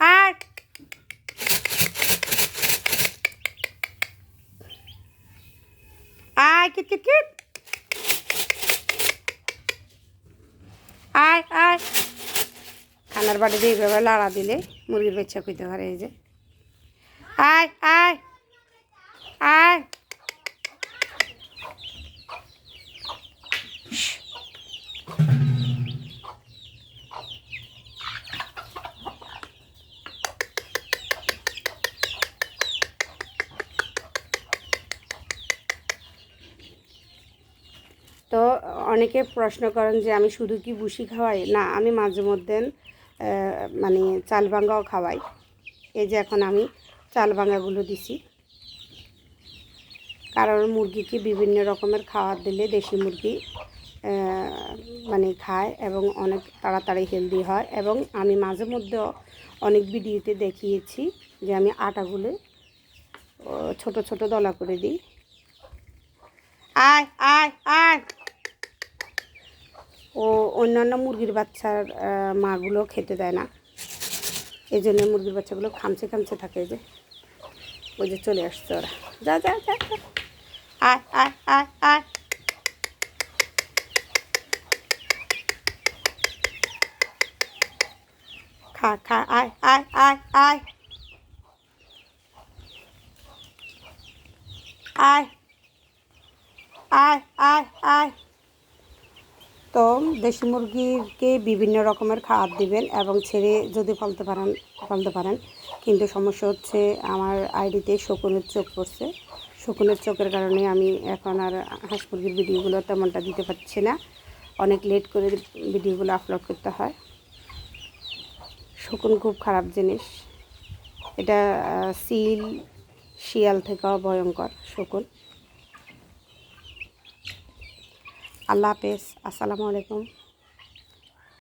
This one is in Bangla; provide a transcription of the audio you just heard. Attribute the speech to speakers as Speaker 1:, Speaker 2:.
Speaker 1: আয় আয় কিট কিট আয় আয় খানার বাড়ি দিয়ে এইভাবে লাড়া দিলে মুরগির বাচ্চা কইতে পারে এই যে। আয় আয় আয় তো অনেকে প্রশ্ন করেন যে আমি শুধু কি বুসি খাওয়াই? না, আমি মাঝে মধ্যে মানে চাল ভাঙ্গাও খাওয়াই। এই যে এখন আমি চাল ভাঙ্গাগুলো দিছি। কারণ মুরগিকে বিভিন্ন রকমের খাবার দিলে দেশি মুরগি মানে খায় এবং অনেক তাড়াতাড়ি হেলদি হয়। এবং আমি মাঝে মধ্যে অনেক ভিডিওতে দেখিয়েছি যে আমি আটাগুলো ছোট ছোট দলা করে দিই। আয় আয় আয়! ও অন্যান্য মুরগির বাচ্চার মাগুলো খেতে দেয় না। এই জন্য মুরগির বাচ্চাগুলো খামচে খামচে থাকে যে। ওই যে চলে আসছে ওরা। যা যা যা যা। আয় আয় আয় আয়। খা খা, আয় আয় আয় আয়। আয় আয় আয় আয়। তো দেশি মুরগিকে বিভিন্ন রকমের খাবার দিবেন এবং ছেড়ে যদি ফলতে পারেন ফলতে পারেন। কিন্তু সমস্যা হচ্ছে আমার আইডিতে শকুনের চোখ পড়ছে। শকুনের চোখের কারণে আমি এখন আর হাঁস মুরগির ভিডিওগুলো তেমনটা দিতে পারছি না। অনেক লেট করে ভিডিওগুলো আপলোড করতে হয়। শকুন খুব খারাপ জিনিস। এটা সিল, শিয়াল থেকেও ভয়ঙ্কর শকুন। আল্লাহ হাফেজ আসসালামু আলাইকুম